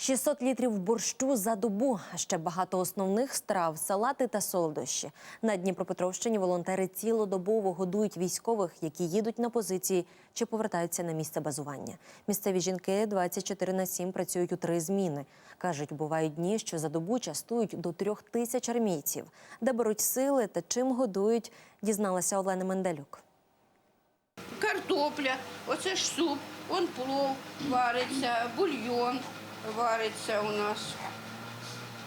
600 літрів борщу за добу, ще багато основних страв, салати та солодощі. На Дніпропетровщині волонтери цілодобово годують військових, які їдуть на позиції чи повертаються на місце базування. Місцеві жінки 24 на 7 працюють у три зміни. Кажуть, бувають дні, що за добу частують до трьох тисяч армійців. Де беруть сили та чим годують, дізналася Олена Менделюк. Картопля, оце ж суп, он плов вариться, бульйон вариться у нас.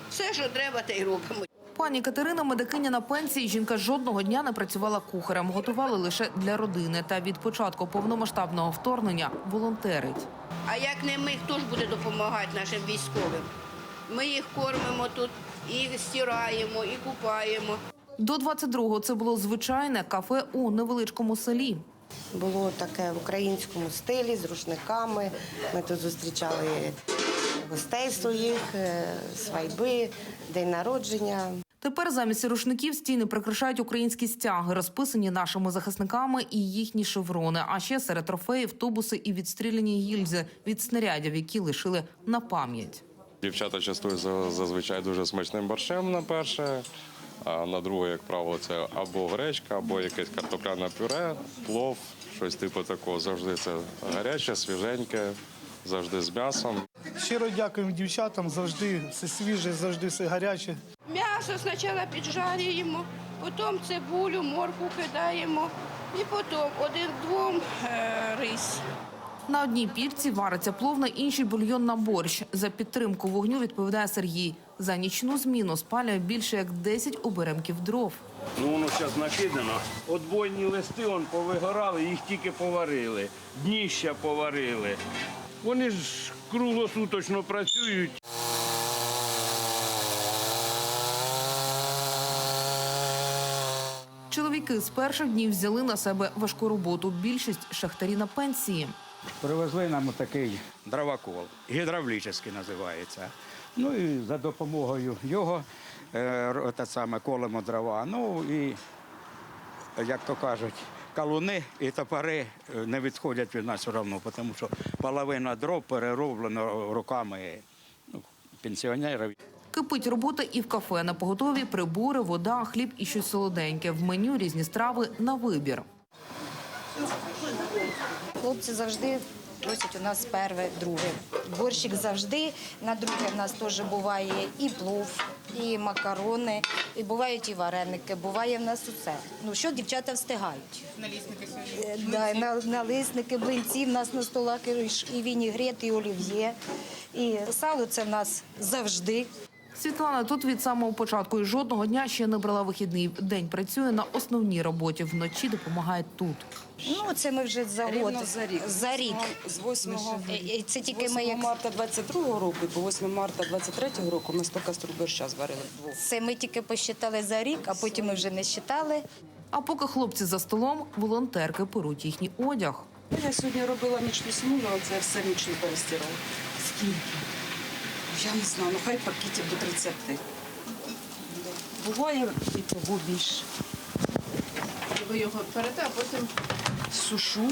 Все, що треба, те й робимо. Пані Катерина медикиня на пенсії. Жінка жодного дня не працювала кухарем. Готували лише для родини. Та від початку повномасштабного вторгнення волонтерить. А як не ми, хто ж буде допомагати нашим військовим? Ми їх кормимо тут, і стираємо, і купаємо. До 22-го це було звичайне кафе у невеличкому селі. Було таке в українському стилі з рушниками. Ми тут зустрічали гостей своїх, е, свайби, день народження. Тепер замість рушників стіни прикрашають українські стяги, розписані нашими захисниками і їхні шеврони. А ще серед трофеїв тубуси і відстріляні гільзи від снарядів, які лишили на пам'ять. Дівчата частують за- зазвичай дуже смачним борщем на перше, а на друге, як правило, це або гречка, або якесь картопляне пюре, плов, щось типу такого. Завжди це гаряче, свіженьке, завжди з м'ясом. Щиро дякуємо дівчатам, завжди все свіже, завжди все гаряче. М'ясо спочатку піджарюємо, потім цибулю, морку кидаємо, і потім один-двом е, рис. На одній пільці вариться плов, на іншій бульйон на борщ. За підтримку вогню відповідає Сергій. За нічну зміну спалює більше як 10 оберемків дров. Ну воно зараз накидано. Отбойні листи он повигорали, їх тільки поварили. Дніща поварили. Вони ж круглосуточно працюють. Чоловіки з перших днів взяли на себе важку роботу. Більшість шахтарі на пенсії. Привезли нам такий дровокол, гідравлічний називається. Ну і за допомогою його е, те саме колемо дрова. Ну і, як то кажуть, калуни і топори е, не відходять від нас все одно, тому що половина дров перероблена руками ну, пенсіонерів. Кипить робота і в кафе на поготові прибори, вода, хліб і щось солоденьке. В меню різні страви на вибір. Хлопці завжди просять у нас перше, друге. Борщик завжди. На друге в нас теж буває і плов, і макарони, і бувають і вареники, буває в нас усе. Ну що дівчата встигають? Налісники, да, на, налисники, блинці в нас на столах і вінігрет, і олів'є. І сало це в нас завжди. Світлана тут від самого початку і жодного дня ще не брала вихідний. День працює на основній роботі. Вночі допомагає тут. Ну це ми вже за год. за рік. За рік. З 8, І- і Це тільки 8 ми як марта 22-го року по 8 марта 23 року ми 100 каструль борща зварили вдвох. це ми тільки посчитали за рік, а потім ми вже не считали. А поки хлопці за столом, волонтерки перуть їхній одяг. Я сьогодні робила нічну смуну, це все нічну перестирала. Скільки? Я не знаю, ну хай пакетів до 30. Буває і того більше. Ви його берете, а потім Сушу,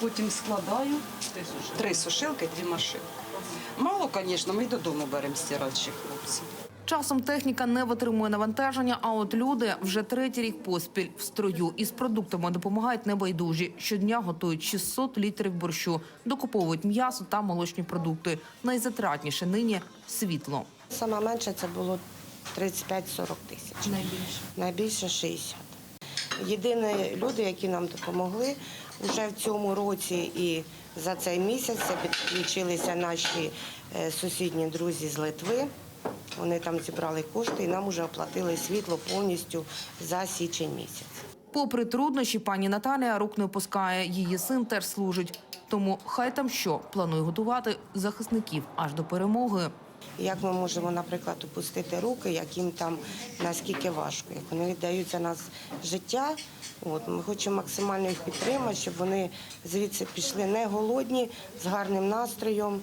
потім складаю. Три сушилки, дві машини. Мало, звісно, ми й додому беремо стирати хлопці. Часом техніка не витримує навантаження, а от люди вже третій рік поспіль в строю із продуктами допомагають небайдужі. Щодня готують 600 літрів борщу, докуповують м'ясо та молочні продукти. Найзатратніше нині світло. Саме менше це було 35-40 тисяч. Найбільше? Найбільше 60. Єдині люди, які нам допомогли вже в цьому році і за цей місяць підключилися наші е, сусідні друзі з Литви. Вони там зібрали кошти і нам вже оплатили світло повністю за січень місяць. Попри труднощі, пані Наталія рук не опускає. Її син теж служить. Тому хай там що планує готувати захисників аж до перемоги. Як ми можемо, наприклад, опустити руки, як їм там наскільки важко, як вони віддають за нас життя. От ми хочемо максимально їх підтримати, щоб вони звідси пішли не голодні, з гарним настроєм.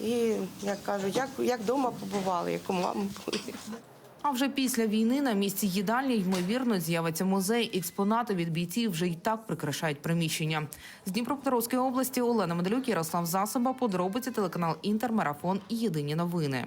І як кажуть, як, як вдома побували, як у мами були. А вже після війни на місці їдальні ймовірно з'явиться музей. Експонати від бійців вже й так прикрашають приміщення. З Дніпропетровської області Олена Медалюк, Ярослав Засоба. Подробиці телеканал Інтермарафон і Єдині новини.